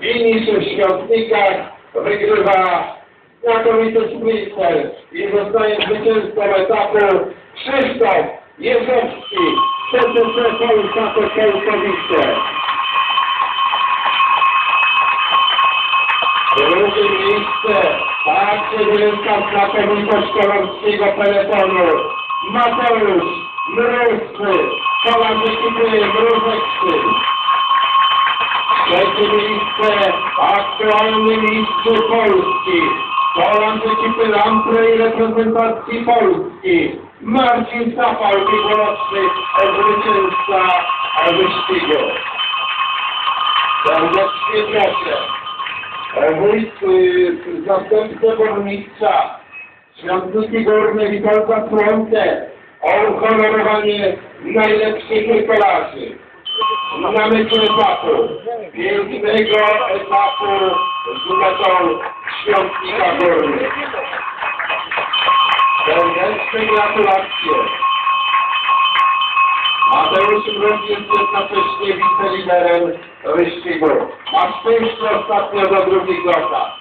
Finisz w Świątnikach wygrywa znakomity sprinter i zostaje zwycięzcą etapu Krzysztof Jerzewski, PTC Polska Polkowice. Drugie miejsce, także wyręka znakomitość kolorskiego peletonu. Mateusz Mrózny, kolarz ekipy Mrózek Trzecie miejsce, aktualny mistrz Polski. Kolarz ekipy Lampre i reprezentacji Polski. Marcin Safal, tegoroczny zwycięzca wyścigu. Serdecznie proszę. Wójt, zastępcę burmistrza, Świątniki Górne Witolda Słońce o uhonorowanie najlepszych kolarzy. Na mecie etapu, pięknego etapu z metą Świątnika Górnych. Serdeczne gratulacje. Mateusz Mróz jest jednocześnie wiceliderem wyścigu. Ma szczęście ostatnio do drugich lotach.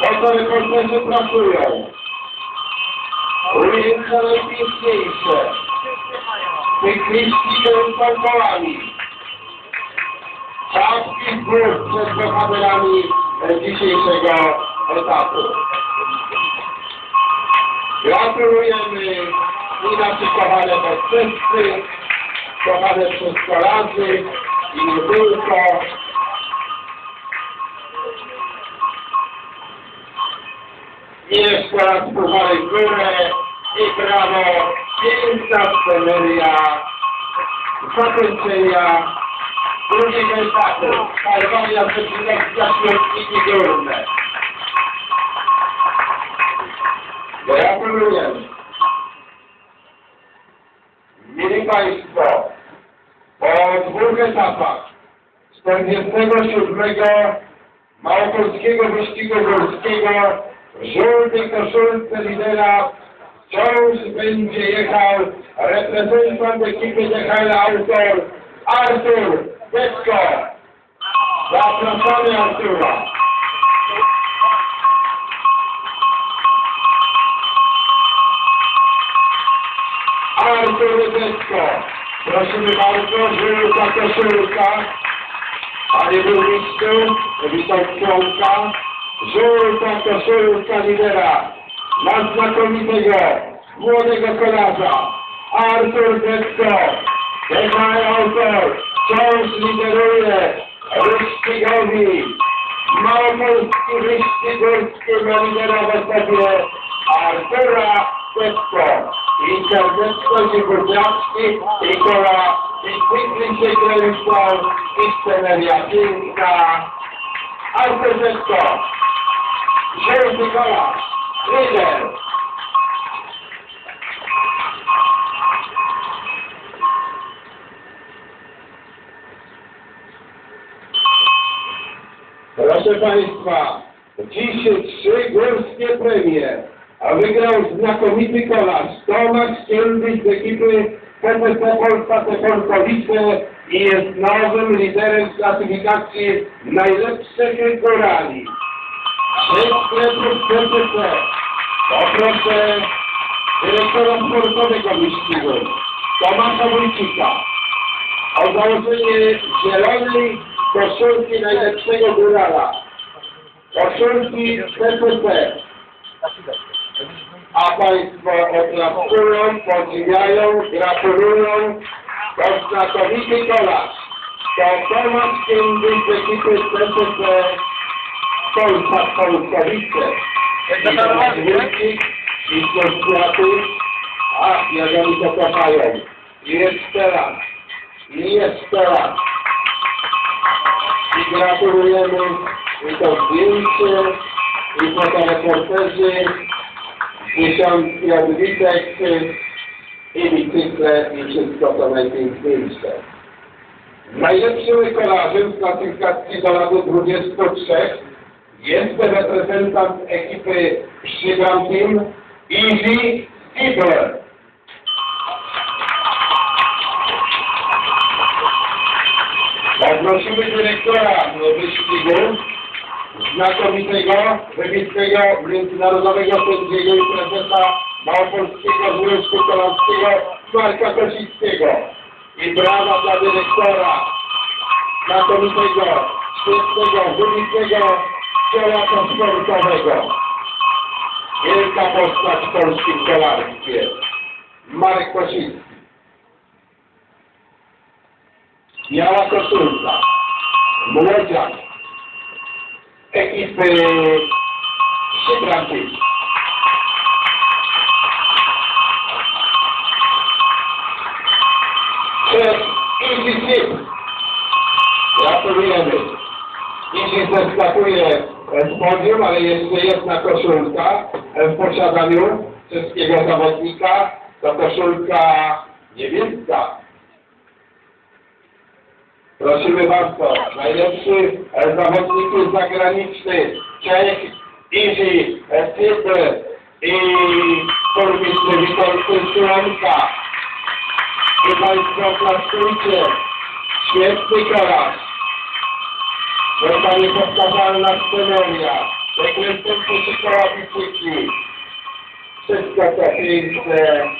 Oto reporterzy pracują. Ujęcia najpiękniejsze. Cykliści są polami. W górę przed bohaterami e, dzisiejszego etapu. Gratulujemy i nasze kochane podczesty, kochane kolarzy i nie tylko. I jeszcze raz puchary w górę i brawo, piękna sceneria zakończenia drugiego etapu. Karwania przeciwnika świątniki górne. Gratulujemy. Mieli Państwo, po dwóch etapach 47 Małopolskiego Wyścigu Górskiego w żółtej koszulce lidera wciąż będzie jechał reprezentant ekipy DHL Autor Artur Becko. Zapraszamy Artura. Artur Becko. Prosimy bardzo, żółta koszulka. Panie burmistrzu, wiceprzyłka, żółta koszulka lidera, na znakomitego, młodego kolarza, Artur Detko, DHL autor, wciąż lideruje wyścigowi, Małopolski wyścig górski ma liderować sobie Artura Detko. I serdeczność i buziaczki, i koła, cykli się kręcą, i sceneria piękna. Artur Detko, żółty kolarz, lider. Proszę Państwa, dziś trzy górskie premie, a wygrał znakomity kolarz Tomasz Kieldyś z ekipy PPC Polska Teporkowice i jest nowym liderem klasyfikacji najlepszych górali. 6 metrów PPC. Poproszę dyrektora sportowego wyścigu, Tomasza Wójcika, o założenie zielonej koszulki najlepszego górala. Koszulki PPC. A Państwo oklapują, podziwiają, gratulują. Znakomity kolarz. To Tomasz Kiędyś z ekipy PPC Polska Polskowice. I Tomasz Wójcik, i Kościaty. Ach, jak oni to kochają. I jeszcze raz. I jeszcze raz. Gratulujemy i to zdjęcie, i fotoreporterzy, dziesiątki odbitek i bicykle i wszystko to najpiękniejsze. Najlepszym kolarzem w klasyfikacji do lat 23 jest reprezentant ekipy Szybram Team Easy Stibler. Prosimy dyrektora wyścigu, znakomitego, wybitnego, międzynarodowego sędziego i prezesa Małopolskiego Związku Kolarskiego Marka Kosickiego. I brawa dla dyrektora, znakomitego, świetnego, wybitnego działacza sportowego. Wielka postać w polskim kolarstwie. Marek Kosicki. Biała koszulka. Młodziak. Ekipy Szybranki. Przed Easy Slip. Gratulujemy. Easy zeskakuje z podium, ale jeszcze jedna koszulka w posiadaniu czeskiego zawodnika. To koszulka niebieska. Prosimy bardzo, najlepszy e, zawodnik zagraniczny, Czech, Easy, Cypr i burmistrz Witold Syłonka. I Państwo klaszczujcie, świetny kolarz. To niepowtarzalna sceneria, się koła bicykli. Wszystko to piękne.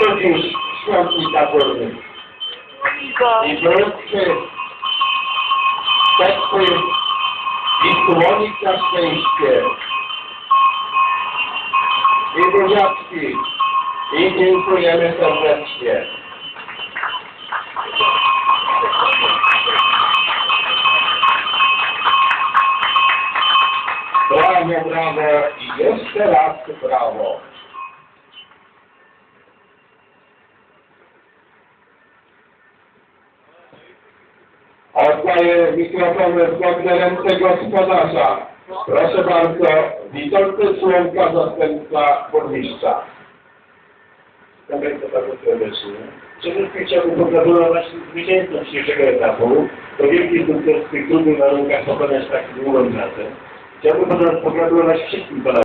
To już świątnika górnych. I wróćcie teksty i słonik na szczęście. I buziaczki. I dziękujemy serdecznie. Brawo, brawo i jeszcze raz brawo. Oddaję mikrofon w godne ręce gospodarza. Proszę bardzo, Witold Słomka, zastępca burmistrza. To bardzo serdecznie. Przede wszystkim chciałbym pogratulować zwycięzcom dzisiejszego etapu. To wielki sukces w tych trudnych warunkach pokonać tak długą trasę. Chciałbym pogratulować wszystkim polakom.